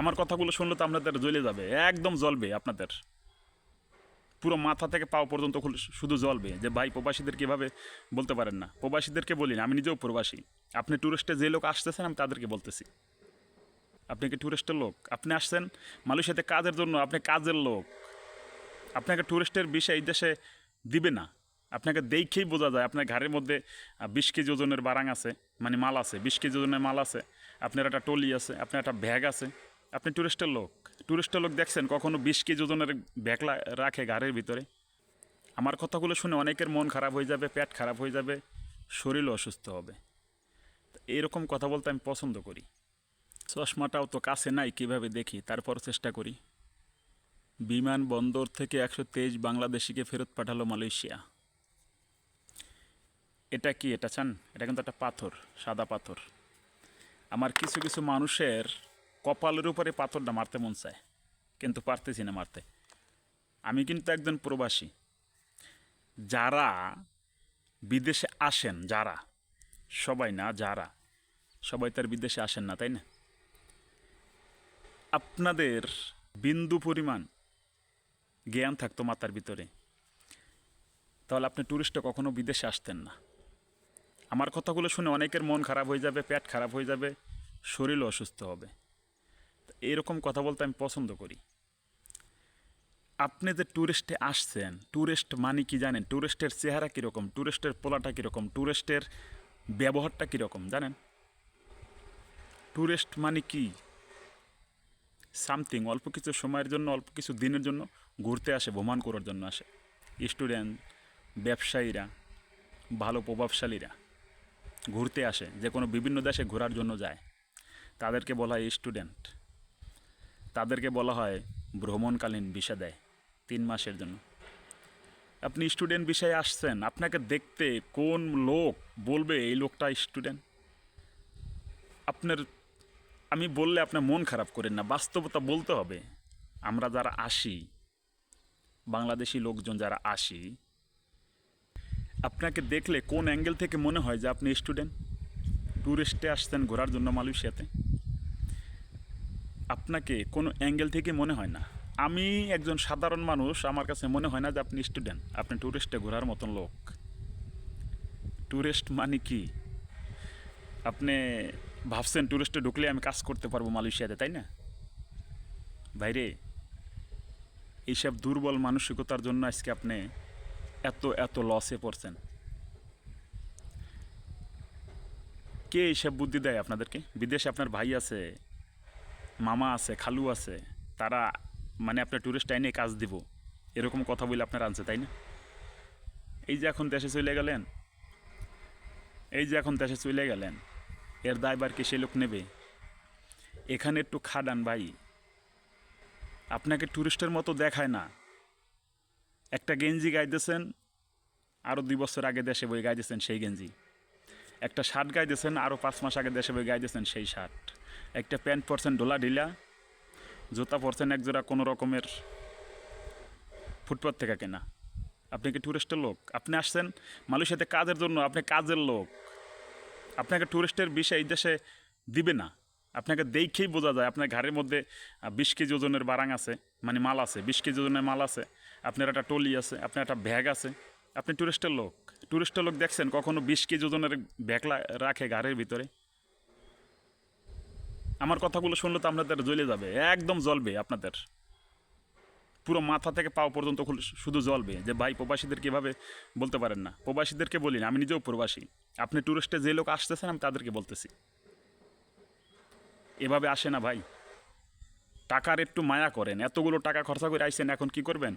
আমার কথাগুলো শুনলে তো আপনাদের জ্বলে যাবে, একদম জ্বলবে আপনাদের। পুরো মাথা থেকে পাও পর্যন্ত শুধু জ্বলবে, যে ভাই প্রবাসীদের কীভাবে বলতে পারেন না। প্রবাসীদেরকে বলি না, আমি নিজেও প্রবাসী। আপনি ট্যুরিস্টে যে লোক আসতেছেন, আমি তাদেরকে বলতেছি। আপনি কি ট্যুরিস্টের লোক? আপনি আসছেন মালয়েশিয়াতে কাজের জন্য, আপনি কাজের লোক। আপনাকে ট্যুরিস্টের বিষয় এই দেশে দিবে না। আপনাকে দেখেই বোঝা যায়, আপনার ঘরের মধ্যে বিশ কেজি ওজনের বারাং আছে মানে মাল আছে, বিশ কেজি ওজনের মাল আছে, আপনার একটা টলি আছে, আপনার একটা ব্যাগ আছে। আপনি ট্যুরিস্টের লোক। ট্যুরিস্টের লোক দেখছেন, কখনো বিশ কেজি ওজনের ব্যাগ রাখে ঘরের ভিতরে। আমার কথাগুলো শুনে অনেকের মন খারাপ হয়ে যাবে, পেট খারাপ হয়ে যাবে, শরীরও অসুস্থ হবে। এরকম কথা বলতে আমি পছন্দ করি। চশমাটাও তো কাছে নাই, কীভাবে দেখি? তারপর চেষ্টা করি। বিমানবন্দর থেকে একশো তেইশ বাংলাদেশিকে ফেরত পাঠালো মালয়েশিয়া। এটা কি? এটা চান? এটা কিন্তু একটা পাথর, সাদা পাথর। আমার কিছু কিছু মানুষের কপালের উপরে পাথরটা মারতে মন চায়, কিন্তু পারতেছি না মারতে। আমি কিন্তু একজন প্রবাসী। যারা বিদেশে আসেন, যারা, সবাই না, যারা, সবাই তার বিদেশে আসেন না, তাই না? আপনাদের বিন্দু পরিমাণ জ্ঞান থাকতো মাথার ভিতরে। তাহলে আপনি ট্যুরিস্টে কখনো বিদেশে আসতেন না। আমার কথাগুলো শুনে অনেকের মন খারাপ হয়ে যাবে, পেট খারাপ হয়ে যাবে, শরীরও অসুস্থ হবে। এরকম কথা বলতে আমি পছন্দ করি। আপনি যে ট্যুরিস্টে আসছেন ট্যুরিস্ট মানে কি জানেন? ট্যুরিস্টের চেহারা কীরকম? ট্যুরিস্টের পোলাটা কীরকম? ট্যুরিস্টের ব্যবহারটা কীরকম, জানেন? ট্যুরিস্ট মানে কি? সামথিং অল্প কিছু সময়ের জন্য, অল্প কিছু দিনের জন্য ঘুরতে আসে, ভ্রমণ করার জন্য আসে। স্টুডেন্ট ব্যবসায়ীরা, ভালো প্রভাবশালীরা ঘুরতে আসে যে কোনো বিভিন্ন দেশে ঘোরার জন্য যায়। তাদেরকে বলা হয় স্টুডেন্ট তাদেরকে বলা হয় ভ্রমণকালীন ভিসা দেয় তিন মাসের জন্য। আপনি স্টুডেন্ট বিষয়ে আসছেন, আপনাকে দেখতে কোন লোক বলবে এই লোকটা স্টুডেন্ট? আপনার, আমি বললে আপনার মন খারাপ করেন না, বাস্তবতা বলতে হবে। আমরা যারা আসি, বাংলাদেশি লোকজন যারা আসি, আপনাকে দেখলে কোন অ্যাঙ্গেল থেকে মনে হয় যে আপনি স্টুডেন্ট? ট্যুরিস্টে আসছেন, ঘোরার জন্য মালয়েশিয়াতে? আপনাকে কোনো অ্যাঙ্গেল থেকে মনে হয় না। আমি একজন সাধারণ মানুষ, আমার কাছে মনে হয় না যে আপনি স্টুডেন্ট। আপনি ট্যুরিস্টে ঘোরার মতন লোক। ট্যুরিস্ট মানে কি? আপনি ভাবছেন ট্যুরিস্টে ঢুকলে আমি কাজ করতে পারব মালয়েশিয়াতে, তাই না? বাইরে এইসব দুর্বল মানসিকতার জন্য আজকে আপনি এত এত লসে পড়ছেন। কে এইসব বুদ্ধি দেয় আপনাদেরকে? বিদেশে আপনার ভাই আছে মামা আছে, খালু আছে, তারা মানে আপনার ট্যুরিস্ট আইনে কাজ দিব। এরকম কথা বলে আপনার আনছে, তাই না? এই যে এখন দেশে চলে গেলেন, এই যে এখন দেশে চলে গেলেন, এর দায়বার কি সে লোক নেবে? এখানে একটু খাডান ভাই, আপনাকে ট্যুরিস্টের মতো দেখায় না। একটা গেঞ্জি গাইতেছেন আরও দুই বছর আগে দেশে বই গাইতেছেন সেই গেঞ্জি। একটা শার্ট গাইতেছেন আরও পাঁচ মাস আগে দেশে বই গাইতেছেন সেই শার্ট। একটা প্যান্ট পরছেন ডোলা ঢিলা, জুতা পরছেন একজোড়া কোনো রকমের ফুটপাথ থেকে কেনা। আপনি কি ট্যুরিস্টের লোক? আপনি আসছেন মালয়েশিয়াতে কাজের জন্য, আপনি কাজের লোক। আপনাকে ট্যুরিস্টের বিষয় এই দেশে দিবে না। আপনাকে দেখেই বোঝা যায়, আপনার ঘরের মধ্যে বিশ কেজি ওজনের বারাং আছে মানে মাল আছে, বিশ কেজি ওজনের মাল আছে, আপনার একটা টলি আছে, আপনার একটা ব্যাগ আছে। আপনি ট্যুরিস্টের লোক। ট্যুরিস্টের লোক দেখছেন, কখনো বিশ কেজি ওজনের ব্যাগ রাখে ঘরের ভিতরে। আমার কথাগুলো শুনলে তো আপনাদের জ্বলে যাবে, একদম জ্বলবে আপনাদের। পুরো মাথা থেকে পাও পর্যন্ত শুধু জ্বলবে, যে ভাই প্রবাসীদের কীভাবে বলতে পারেন না। প্রবাসীদেরকে বলি না, আমি নিজেও প্রবাসী। আপনি ট্যুরিস্টে যে লোক আসতেছেন, আমি তাদেরকে বলতেছি। এভাবে আসে না ভাই। টাকার একটু মায়া করেন, এতগুলো টাকা খরচা করে আইসেন, এখন কি করবেন?